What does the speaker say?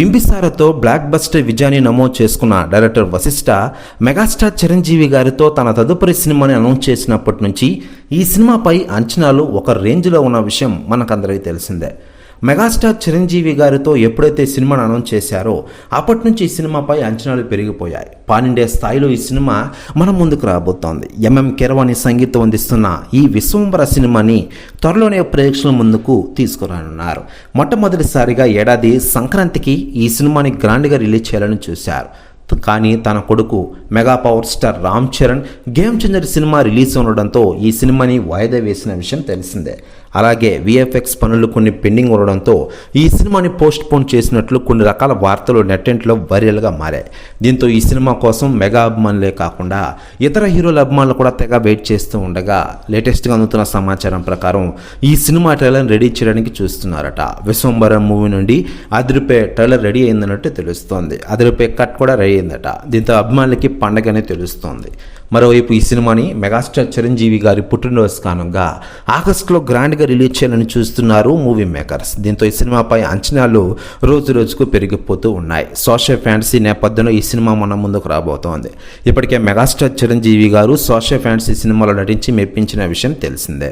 బింబిసారతో block buster విజయాన్ని నమోదు చేసుకున్న డైరెక్టర్ వశిష్ఠ మెగాస్టార్ చిరంజీవి గారితో తన తదుపరి సినిమాని అనౌన్స్ చేసినప్పటి నుంచి ఈ సినిమాపై అంచనాలు ఒక రేంజ్లో ఉన్న విషయం మనకందరికీ తెలిసిందే. మెగాస్టార్ చిరంజీవి గారితో ఎప్పుడైతే సినిమాను అనౌన్స్ చేశారో అప్పటి నుంచి ఈ సినిమాపై అంచనాలు పెరిగిపోయాయి. పానిండే స్థాయిలో ఈ సినిమా మన ముందుకు రాబోతోంది. ఎంఎం కెరవాణి సంగీతం అందిస్తున్న ఈ విశ్వంబర సినిమాని త్వరలోనే ప్రేక్షకుల ముందుకు తీసుకురానున్నారు. మొట్టమొదటిసారిగా ఏడాది సంక్రాంతికి ఈ సినిమాని గ్రాండ్గా రిలీజ్ చేయాలని చూశారు. కానీ తన కొడుకు mega power star Ram Charan game changer cinema release ఉండడంతో ఈ సినిమాని వాయిదా వేసిన విషయం తెలిసిందే. అలాగే విఎఫ్ఎక్స్ పనులు కొన్ని పెండింగ్ ఉండడంతో ఈ సినిమాని పోస్ట్ పోన్ చేసినట్లు కొన్ని రకాల వార్తలు నెట్టెంట్లో వైరల్గా మారాయి. దీంతో ఈ సినిమా కోసం మెగా అభిమానులే కాకుండా ఇతర హీరోల అభిమానులు కూడా తెగ వెయిట్ చేస్తూ ఉండగా లేటెస్ట్గా అందుతున్న సమాచారం ప్రకారం ఈ సినిమా ట్రైలర్ రెడీ చేయడానికి చూస్తున్నారట. విశ్వంబరం మూవీ నుండి అదిరిపే ట్రైలర్ రెడీ అయిందన్నట్టు తెలుస్తోంది. అదిరిపే కట్ కూడా రెడీ అయిందట. దీంతో అభిమానులకి పండగనే తెలుస్తోంది. మరోవైపు ఈ సినిమాని మెగాస్టార్ చిరంజీవి గారి పుట్టినరోజు కానుగా ఆగస్టులో గ్రాండ్గా రిలీజ్ చేయాలని చూస్తున్నారు మూవీ మేకర్స్. దీంతో ఈ సినిమాపై అంచనాలు రోజు రోజుకు పెరిగిపోతూ ఉన్నాయి. సోషల్ ఫ్యాంటసీ నేపథ్యంలో ఈ సినిమా మన ముందుకు రాబోతోంది. ఇప్పటికే మెగాస్టార్ చిరంజీవి గారు సోషల్ ఫ్యాంటసీ సినిమాలో నటించి మెప్పించిన విషయం తెలిసిందే.